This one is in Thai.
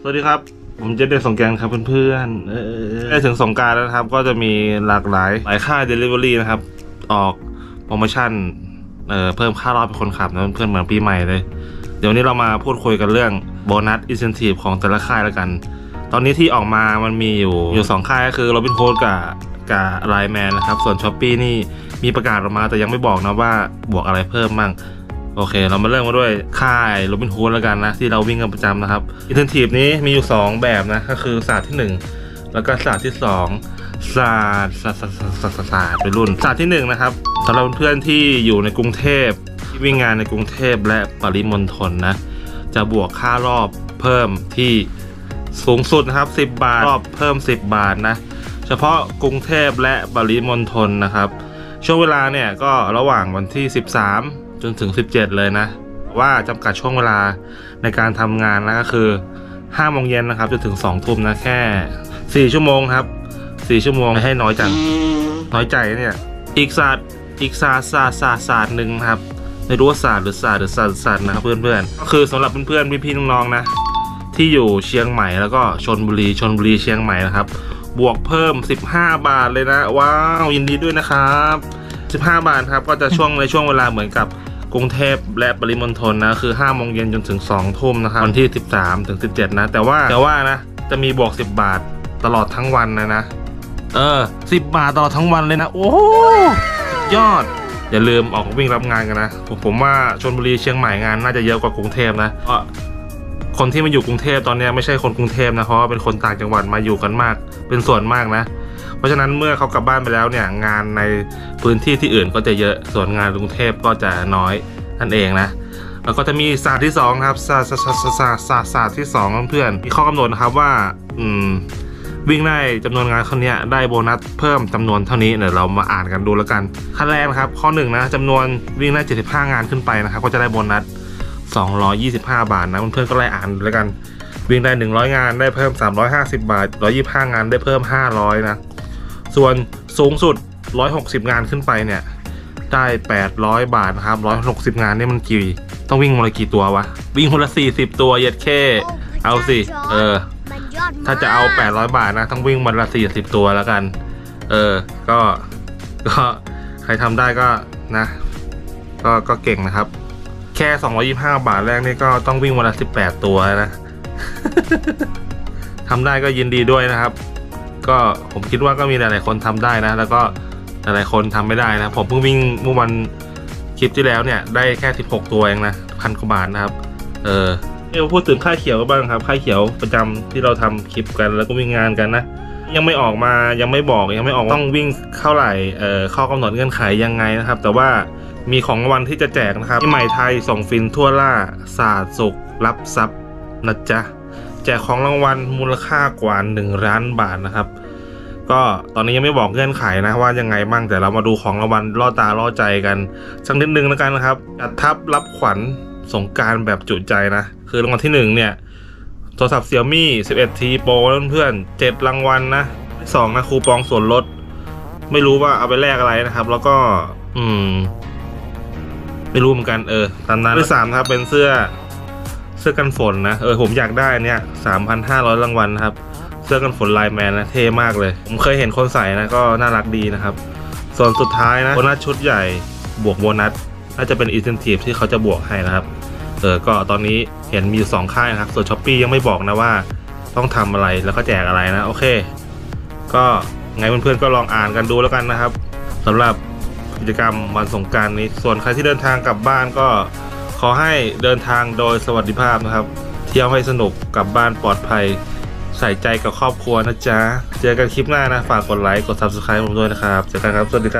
สวัสดีครับ ผมเจะได้สงกรารครับเพื่อนๆเออได้ถึงสงกรารแล้วนะครับ ก็จะมีหลากหลายหลายค่าย Delivery นะครับ ออกโปรโมชั่นเอ่อเพิ่มค่ารอบเป็นคนขับนะเพื่อนๆเหมือนปีใหม่เลย เดี๋ยววนนี้เรามาพูดคุยกันเรื่องโบนัสอินเซนティブของแต่ละค่ายแล้วกัน ตอนนี้ที่ออกมามันมีอยู่อยู่สองค่ายก็คือโรบิน o ูดกับกับไลแมนนะครับ ส่วนช้อปปีนี่มีประกาศออกมาแต่ยังไม่บอกนะว่าบวกอะไรเพิ่มมั่ง โอเค เรามาเริ่มกันด้วยค่ายโรบิน o ูดแล้วกันนะ ที่เราวิ่งกันประจำนะครับอินเทนทีฟนี้มีอยู่ 2 แบบนะ ก็คือศาสตร์ที่ 1 แล้วก็ศาสตร์ที่2ศาสตร์ศาสตร์ศาสตร์ศาสตร์ศาสตร์ศาสตร์เป็นรุ่นศาสตร์ที่1นะครับสำหรับเพื่อนที่อยู่ในกรุงเทพที่วิ่งงานในกรุงเทพและปริมณฑลนะ จะบวกค่ารอบเพิ่มที่สูงสุดนะครับ 10 บาทรอบเพิ่ม 10 บาทนะ เฉพาะกรุงเทพและปริมณฑลนะครับ ช่วงเวลาเนี่ยก็ระหว่างวันที่ 13 จนถึง 17 เลยนะ ว่าจำกัดช่วงเวลาในการทำงานนะก็คือ5โมงเย็นนะครับจนถึง2ทุ่มนะแค่ 4 ชั่วโมงครับ 4 ชั่วโมงให้น้อยจังน้อยใจเนี่ย อีกศาสตร์อีกศาสตร์ศาสตร์ศาสตร์ศาสตร์หนึ่งครับไม่รู้ว่าศาสตร์หรือศาสตร์หรือศาสตร์ศาสตร์นะครับเพื่อนๆก็คือสำหรับเพื่อนๆพี่ๆน้องๆนะ ที่อยู่เชียงใหม่แล้วก็ชนบุรีชนบุรีเชียงใหม่นะครับ บวกเพิ่ม 15 บาทเลยนะ ว้าวยินดีด้วยนะครับ 15 บาทครับก็จะช่วงในช่วงเวลาเหมือนกับ กรุงเทพและปริมณฑลนะคือ5โมงเย็นจนถึง 2 ทุ่มนะครับวันที่ 13 ถึง 17 นะ แต่ว่าแต่ว่านะ จะมีบวก 10 บาทตลอดทั้งวันนะนะ เออ 10 บาทตลอดทั้งวันเลยนะ โอ้สุดยอด อย่าลืมออกวิ่งรับงานกันนะผมผมว่าชนบุรีเชียงใหม่งานน่าจะเยอะกว่ากรุงเทพนะเพราะคนที่มาอยู่กรุงเทพตอนนี้ไม่ใช่คนกรุงเทพนะเพราะว่าเป็นคนต่างจังหวัดมาอยู่กันมาก เป็นส่วนมากนะ เพราะฉะนั้นเมื่อเขากลับบ้านไปแล้วเนี่ยงานในพื้นที่ที่อื่นก็จะเยอะส่วนงานกรุงเทพก็จะน้อยนั่นเองนะแล้วก็จะมีศาสตร์ที่สองครับศาสตร์ศาสตร์ศาสตร์ศาสตร์ศาสตร์ที่สองเพื่อนมีข้อกำหนดนะครับว่าอืมวิ่งได้จำนวนงานคนนี้ได้โบนัสเพิ่มจำนวนเท่านี้เดี๋ยวเรามาอ่านกันดูแล้วกันขั้นแรกนะครับข้อหนึ่งนะจำนวนวิ่งได้ 75 งานขึ้นไปนะครับก็จะได้โบนัส225 บาทนะเพื่อนๆก็ไล่อ่านดูแล้วกันวิ่งได้ 100 งานได้เพิ่ม 350 บาท 125 งานได้เพิ่ม 500 นะ ส่วนสูงสุด 160 งานขึ้นไปเนี่ย ได้ 800 บาทนะครับ 160 งานนี่มันกี่ ต้องวิ่งวันละกี่ตัววะ วิ่งวันละ 40 ตัวเย็ดแค่ เอาสิ เออมันยอดมกถ้าจะเอา 800 บาทนะ ต้องวิ่งวันละ 40 ตัวแล้วกัน เออ ก็ ก็ใครทำได้ก็นะ ก็ ก็เก่งนะครับ แค่ 225 บาทแรกนี่ก็ต้องวิ่งวันละ 18 ตัวนะทำได้ก็ยินดีด้วยนะครับ ก็ผมคิดว่าก็มีหลาย ๆ คนทำได้นะ แล้วก็หลายๆคนทำไม่ได้นะ ผมเพิ่งวิ่งเมื่อวันคลิปที่แล้วเนี่ย ได้แค่ 16 ตัวเองนะพันกว่าบาทนะครับ เออเดี๋ยวพูดถึงค่ายเขียวกันบ้างครับค่ายเขียวประจำที่เราทำคลิปกันแล้วก็วิ่งงานกันนะยังไม่ออกมายังไม่บอกยังไม่ออกต้องวิ่งเท่าไหร่เอ่อข้อกำหนดเงื่อนไขยังไงนะครับ แต่ว่ามีของรางวัลที่จะแจกนะครับที่ใหม่ไทยส่งฟินทั่วล่าศาสตร์สุขรับทรัพย์นะจ๊ะ จกของรางวัลมูลค่ากว่า 1 ล้านบาทนะครับ ก็ตอนนี้ยังไม่บอกเงื่อนไขนะว่ายังไงบ้างแต่เรามาดูของรางวัลล่อตาล่อใจกันสักนิดนึงแล้วกันนะครับจัดทับรับขวัญสงกรารแบบจุใจนะ คือรางวัลที่หนึ่งเนี่ยโทรศัพท์ Xiaomi 11T Pro เพื่อนๆ7รางวัลนะสองนะคูปองส่วนลด ไม่รู้ว่าเอาไปแลกอะไรนะครับ แล้วก็ อืม ไม่รู้เหมือนกันเออตามนั้นที่สามครับเป็นเสื้อ เสื้อกันฝนนะ เออ ผมอยากได้เนี่ยสามพันห้าร้อยรางวัลนะครับ เสื้อกันฝนลายแมนนะ เท่มากเลย ผมเคยเห็นคนใส่นะ ก็น่ารักดีนะครับ ส่วนสุดท้ายนะ โบนัสชุดใหญ่ บวกโบนัส น่าจะเป็นอินเซนティブที่เขาจะบวกให้นะครับ เออ ก็ตอนนี้เห็นมีอยู่สองค่ายนะครับ ส่วนช้อปปียังไม่บอกนะว่า ต้องทำอะไรแล้วก็แจกอะไรนะ โอเค ก็ไงเพื่อนๆก็ลองอ่านกันดูแล้วกันนะครับสำหรับกิจกรรมวันสงกรารนี้ ส่วนใครที่เดินทางกลับบ้านก็ ขอให้เดินทางโดยสวัสดิภาพนะครับ เที่ยวให้สนุกกลับบ้านปลอดภัย ใส่ใจกับครอบครัวนะจ๊ะ เจอกันคลิปหน้านะ ฝากกดไลค์ กด subscribe ผมด้วยนะครับ เจอกันครับ สวัสดีครับ